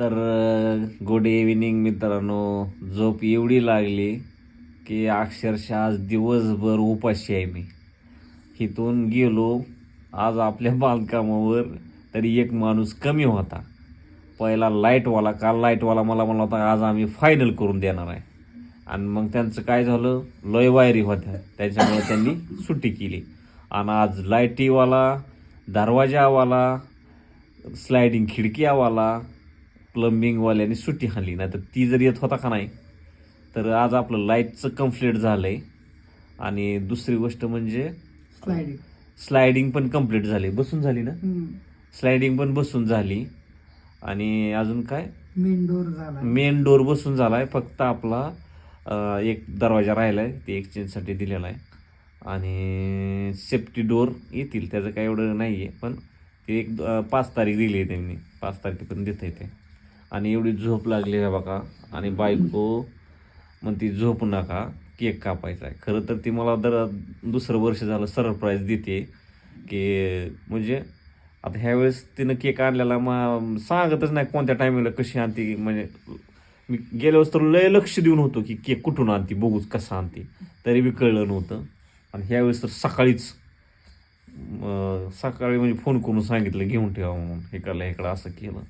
तर good evening मित्रांनो. झोप एवढी लागली की अक्षरशः आज दिवसभर उपाशी आहे मी. इथून गेलो आज आपल्या बांधकामावर तरी एक माणूस कमी होता. पहिला लाईटवाला काल लाईटवाला मला म्हणला होता आज आम्ही फायनल करून देणार आहे. आणि मग त्यांचं काय झालं? लय वायरी होत्या. त्याच्यामुळे त्यांनी सुट्टी केली. आणि आज लाईटीवाला दरवाजावाला स्लायडिंग खिडकीवाला प्लंबिंगवाल्याने सुट्टी हाणली. नाही तर ती जर येत होता का नाही तर आज आपलं लाईटचं कंप्लीट झालं आहे आणि दुसरी गोष्ट म्हणजे स्लायडिंग स्लायडिंग पण कंप्लीट झाली बसून झाली ना? स्लायडिंग पण बसून झाली. आणि अजून काय? मेन डोर झाला. मेन डोर बसून झालाय. फक्त आपला एक दरवाजा राहिलाय. ते एक्सचेंजसाठी दिलेला आहे. आणि सेफ्टी डोर येतील. त्याचं काय एवढं नाही आहे पण ते एक पाच तारीख दिली आहे त्यांनी. पाच तारखेपर्यंत देत आहे ते. आणि एवढी झोप लागली आहे बघा आणि बायको म्हणती झोप नका केक कापायचा आहे. खरं तर ती मला दर दुसरं वर्ष झालं सरप्राईज देते की म्हणजे आता ह्यावेळेस तिनं केक आणलेला मग सांगतच नाही कोणत्या टायमिंगला कशी आणते. म्हणजे मी गेल्यावेळेस तर लय लक्ष देऊन होतो की केक कुठून आणते बघूच कसं आणते. तरी बी कळलं नव्हतं. आणि ह्यावेळेस तर सकाळीच सकाळी म्हणजे फोन करून सांगितलं घेऊन ठेवा म्हणून इकडलं इकडं असं केलं.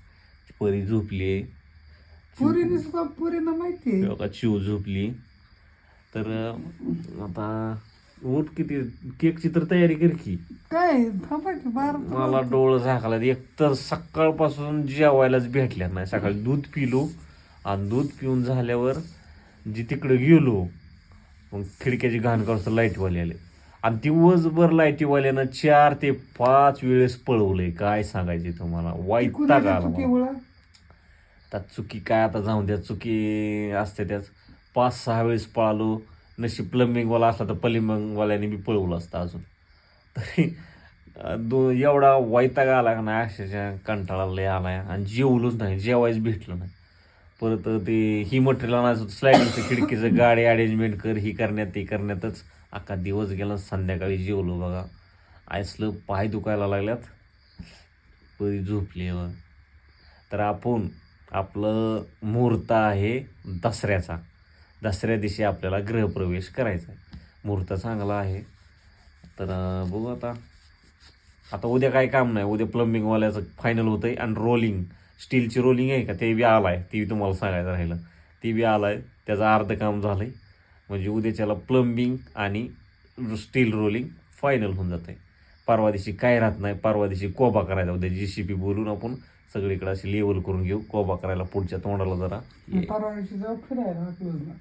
परी झोपली. पुरीने सुद्धा पुरीनं माहिती आहे. बघा चिव झोपली. तर अं, आता उठ किती केकची तर तयारी कर की. काय थांबा की बारा मला डोळं झाकला. एक तर सकाळपासून जेवायलाच भेटल्या नाही. सकाळी दूध पिलो. आणि दूध पिऊन झाल्यावर जी तिकडे गेलो मग खिडक्याची घाण करतो लाईटवाले आले. आणि दिवसभर लाईटीवाल्यानं चार ते पाच वेळेस पळवलंय. काय सांगायचे तुम्हाला? वाईट कुणाच्या आला मला. चुकीमुळं त्यात चुकी काय आता जाऊन द्या चुकी असते त्याच पाच सहा वेळेस पळालो नशीब प्लंबिंगवाला असला तर प्लंबिंगवाल्याने बी पळवलं असतं अजून. तरी दो एवढा वैताग आला का नाही अक्षरशः कंटाळा लय आहे आणि जेवलोच नाही जेवायच भेटलं नाही. परत ते ही मटेरियल आणायचं स्लायडिंगचं खिडकीचं गाडी अरेंजमेंट कर ही करण्यात ते करण्यातच. अख्खा दिवस गेला संध्याकाळी जेवलो बघा. आयसलं पाय दुखायला लागल्यात. परी झोपली आहे तर आपण आपलं मुहूर्त आहे दसऱ्याचा. दसऱ्या दिवशी आपल्याला गृहप्रवेश करायचा आहे. मुहूर्त चांगला आहे. तर बघू आता. आता उद्या काय काम नाही. उद्या प्लंबिंगवाल्याचं फायनल होतं आहे आणि रोलिंग स्टीलची रोलिंग आहे का? ते बी आलं आहे ते बी तुम्हाला सांगायचं राहिलं. ते बी आलं आहे त्याचं अर्ध काम झालं आहे म्हणजे उद्याच्याला प्लंबिंग आणि स्टील रोलिंग फायनल होऊन जातं आहे परवा दिवशी काय राहत नाही परवा दिवशी कोबा करायचा उद्या जी सी पी बोलून आपण सगळीकडे अशी लेवल करून घेऊ. कोबा करायला पुढच्या तोंडाला जरा. ये. परवा दिवशी जाऊ फिरायला क्लोजला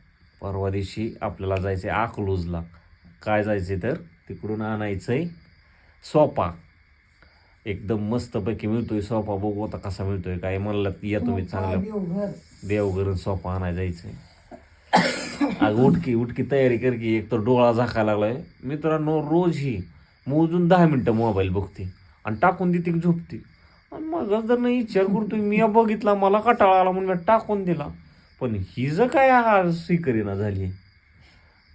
परवा दिवशी आपल्याला जायचं आहे अकलूजला काय जायचं तर तिकडून आणायचं आहे सोपा एकदम मस्तपैकी मिळतोय सोपा बघू आता कसा मिळतोय काय. म्हणलं या तुम्ही चांगल्या देवघर. देवघरून सोपा आणायला जायचंय. अगं उठकी उठकी तयारी कर की एक तर डोळा झाकायला लागलाय. मित्रांनो रोज ही मोजून दहा मिनटं मोबाईल बघते आणि टाकून देते की झोपते. आणि मग जर नाही विचार करतोय मी बघितला मला कटाळा आला म्हणून मी टाकून दिला. पण ही जर काय हा स्वीकारेना झाली.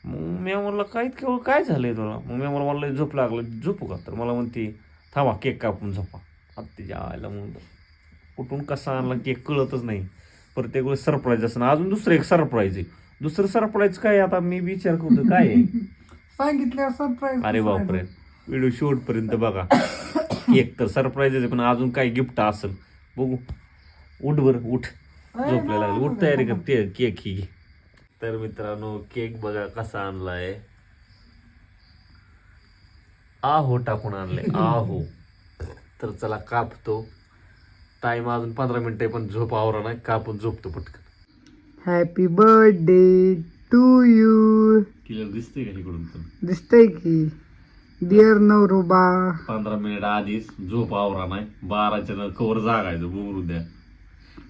मग मी म्हणलं काय केवळ काय झालंय तुला? मग मी मला म्हणलं झोप लागलं झोपू का तर? मला म्हणते थांबा केक कापून झोपा. आता तिच्या आयला म्हणलं कुठून कसा आणला केक कळतच नाही. प्रत्येक वेळेस सरप्राईज असं अजून दुसरं एक सरप्राईज आहे. दुसरं सरप्राईज काय आता मी विचार करतो काय आहे? सांगितल्यावर सरप्राईज अरे बापरे. व्हिडिओ शेवटपर्यंत बघा. एक तर सरप्राईज आहे पण अजून काय गिफ्ट असेल? बघू. उठ बर उठ. झोपलेला लागलं. उठ तयारी कर ते केक ही तर मित्रांनो केक बघा कसा आणलाय. आहो टाकून आणलाय. आहो. तर चला कापतो. टाइम अजून पंधरा मिनिटं पण झोप आवरा नाही. कापून झोपतो पटकन. Happy birthday to you clear दिसते का इकडून पण? दिसतंय की. डिअर नवरोबा पंधरा मिनिट आधीच झोप आवरा नाही बाराच्या नंतर कवर जागायचं बोमरू द्या.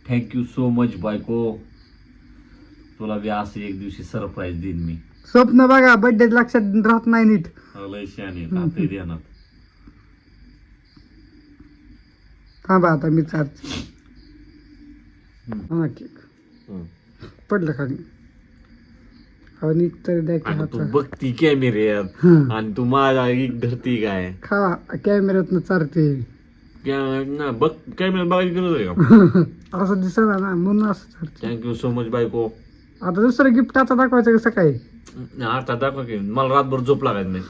थँक्यू सो मच बायको. तुला बी असं एक दिवशी सरप्राईज देईन मी. स्वप्न बघा बर्थडे लक्षात राहत नाही नीट. लय शाने देणार. थांबा आता मी चालते. केक. पडलं खाली आणि तर द्या की आणि तू हातात बघती कॅमेऱ्यात. हं. आणि तू माझा एक धरती काय? खा कॅमेऱ्यातनं चालते क्या- ना, बघ कॅमेऱ्यात बघायची गरज आहे का? असं दिसत ना म्हणून असं थँक्यू सो मच बायको. आता दुसरं गिफ्ट आता दाखवायचं का सकाळी आता दाखवा की. मला रातभर झोप लागायचं नाही.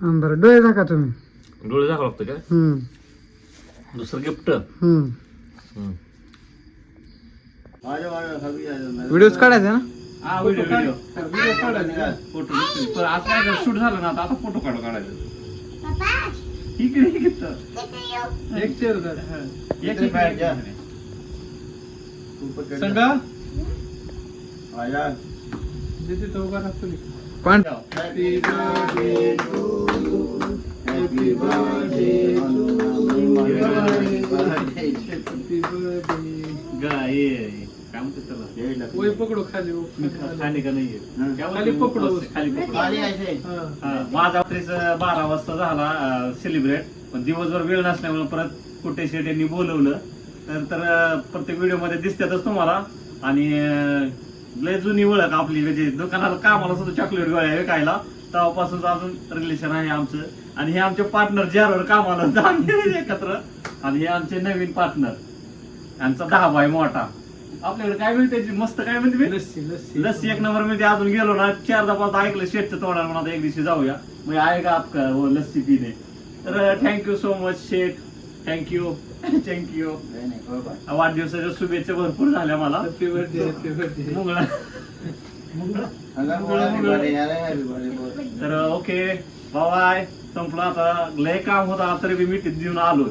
हं, बरं डोळे दाखवा तुम्ही. डोळे दाखवा लागतं काय दुसरं गिफ्ट हम्म. व्हिडिओज काढायचा ना? हा व्हिडिओ व्हिडिओ फोटो पण आज काय शूट झालं ना आता आता फोटो काढू काढायचं. इकडे इकडे एक चेअर एक इकडे. संगा? जिथे तो उभा राहतो पण गा हे काय त्याला? वय पकडो खाली खाली. का नाहीये? खाली? पकडू. हा, माझा रात्रीच बारा वाजता झाला सेलिब्रेट पण दिवसभर वेळ नसल्यामुळे परत कुठे शेट यांनी बोलवलं. तर तर अं, प्रत्येक व्हिडिओमध्ये दिसतातच तुम्हाला. आणि अं, लय जुनी ओळख आपली म्हणजे दुकानाला कामाला सुद्धा चॉकलेट गोळ्या विकायला. तेव्हापासून अजून रिलेशन आहे आमचं. आणि हे आमचे पार्टनर ज्यावर कामाला एकत्र. आणि हे आमचे नवीन पार्टनर यांचा दहा बाय मोठा. आपल्याकडे काय मिळते मस्त काय म्हणते मी? लस्सी लस्सी. लस्सी एक नंबरमध्ये अजून गेलो ना चारदा पाच ऐकलं शेटचं तोंडाला म्हणून आता एक दिवशी जाऊया. मग आहे का आपका? हो लस्सी पिणे. तर थँक्यू सो मच शेट थँक्यू थँक्यू वाढदिवसाच्या शुभेच्छा भरपूर झाल्या मला. हॅपी बर्थडे हॅपी बर्थडे मुंगळा. तर ओके बाय संपलं आता. लय काम होता तरी मी मिठीत देऊन आलो